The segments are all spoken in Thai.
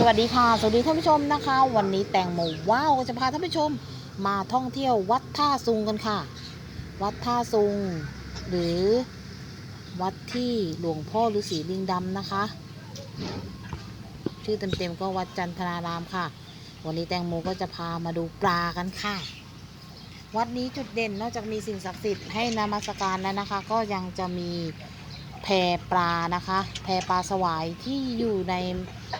สวัสดีค่ะ สวัสดีท่านผู้ชมนะคะ วันนี้แตงโมว้าวจะพาท่านผู้ชมมาท่องเที่ยววัดท่าซุงกันค่ะ วัดท่าซุง หรือวัดที่หลวงพ่อฤาษีลิงดำนะคะ ชื่อเต็มๆก็วัดจันทนารามค่ะ วันนี้แตงโมก็จะพามาดูปลากันค่ะ วัดนี้จุดเด่นนอกจากมีสิ่งศักดิ์สิทธิ์ให้นมัสการแล้วนะคะ ก็ยังจะมี แพปลานะคะ แพปลาสวายที่อยู่ใน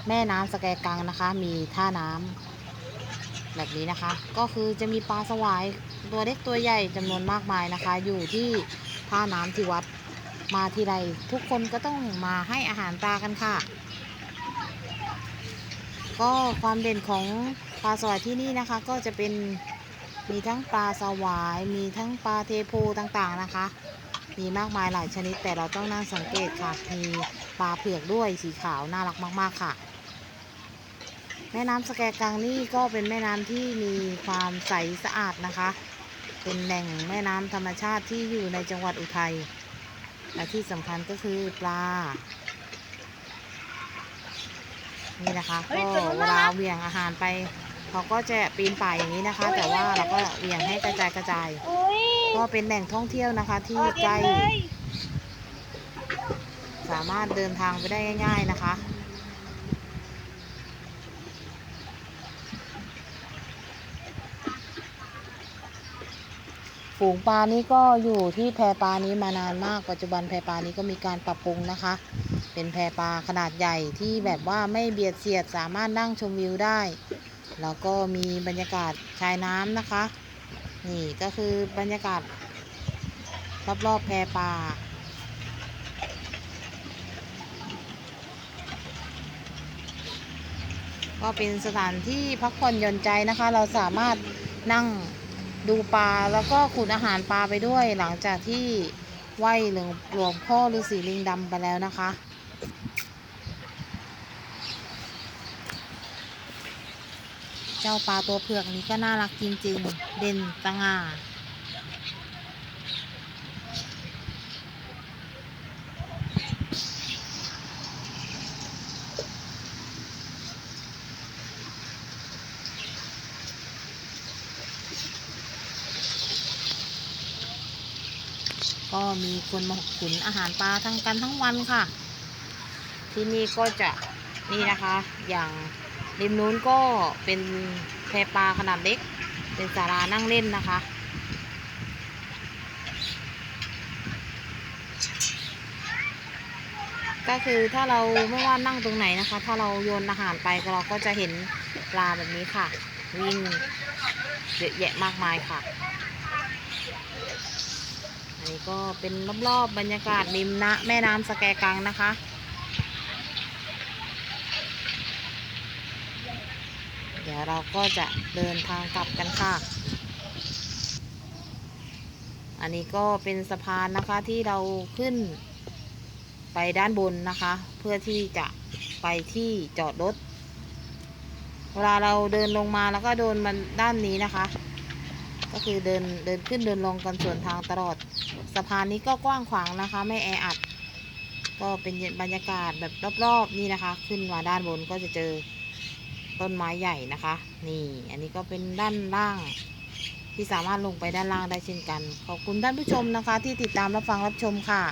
แม่น้ำสแกกังนะคะ มีท่าน้ำแบบนี้นะคะ ก็คือจะมีปลาสวายตัวเล็กตัวใหญ่จำนวนมากมายนะคะ อยู่ที่ท่าน้ำที่วัดมาทีไรทุกคนก็ต้องมาให้อาหารปลากันค่ะ ก็ความเด่นของปลาสวายที่นี่นะคะ ก็จะเป็นมีทั้งปลาสวาย มีทั้งปลาเทโพต่างๆนะคะ มีมากมายหลายชนิด แต่เราต้องนั่งสังเกตค่ะ มีปลาเผือกด้วยสีขาวน่ารักมาก ๆ ค่ะ แม่น้ำสแกกังนี่ก็เป็นแม่น้ำที่มีความใสสะอาดนะคะ เป็นแหล่งแม่น้ำธรรมชาติที่อยู่ในจังหวัดอุทัย และที่สำคัญก็คือปลา นี่นะคะเฮ้ยก็ตัวนู้นเวน่าลารักเหวี่ยงอาหารไป เขาก็จะปีนป่ายอย่างนี้นะคะ แต่ว่าเราก็เหวี่ยงให้กระจายกระจายอุ้ย ก็เป็นแหล่งท่องเที่ยวนะคะ ที่ใกล้สามารถเดินทางไปได้ง่าย ๆนะคะ ฝูงปลานี้ก็อยู่ที่แพปลานี้มานานมาก ปัจจุบันแพปลานี้ก็มีการปรับปรุงนะคะ เป็นแพปลาขนาดใหญ่ที่แบบว่าไม่เบียดเสียดสามารถนั่งชมวิวได้ แล้วก็มีบรรยากาศชายน้ำนะคะ นี่ก็คือบรรยากาศ รอบๆแพปลาก็เป็นสถานที่พักผ่อนหย่อนใจนะคะ เราสามารถนั่งดูปลาแล้วก็ขุดอาหารปลาไปด้วย หลังจากที่ไหว้หลวงหลวงพ่อฤาษีลิงดำไปแล้วนะคะ จ้าปลาตัวเผือกนี้ก็น่ารักจริง ๆ เด่นสง่าก็มีคนมาขุนอาหารปลาทั้งกันทั้งวันค่ะ ที่นี่ก็จะนี่นะคะอย่าง ริมนู้นก็เป็นแพปลาขนาดเล็ก เป็นศาลานั่งเล่นนะคะ ก็คือถ้าเราไม่ว่านั่งตรงไหนนะคะ ถ้าเราโยนอาหารไปเราก็จะเห็นปลาแบบนี้ค่ะ วิ่งเยอะแยะมากมายค่ะอันนี้ก็เป็นรอบๆบรรยากาศริมนะแม่น้ำสแกกังนะคะ เดี๋ยวเราก็จะเดินทางกลับกันค่ะ อันนี้ก็เป็นสะพานนะคะที่เราขึ้นไปด้านบนนะคะ เพื่อที่จะไปที่จอดรถ เวลาเราเดินลงมาแล้วก็โดนมันด้านนี้นะคะ ก็คือเดินเดินขึ้นเดินลงกันส่วนทางตลอด สะพานนี้ก็กว้างขวางนะคะ ไม่แออัด ก็เป็นบรรยากาศแบบรอบๆนี่นะคะ ขึ้นมาด้านบนก็จะเจอ ต้นไม้ใหญ่นะคะ นี่ อันนี้ก็เป็นด้านล่าง ที่สามารถลงไปด้านล่างได้เช่นกัน ขอบคุณท่านผู้ชมนะคะ ที่ติดตามรับฟังรับชมค่ะ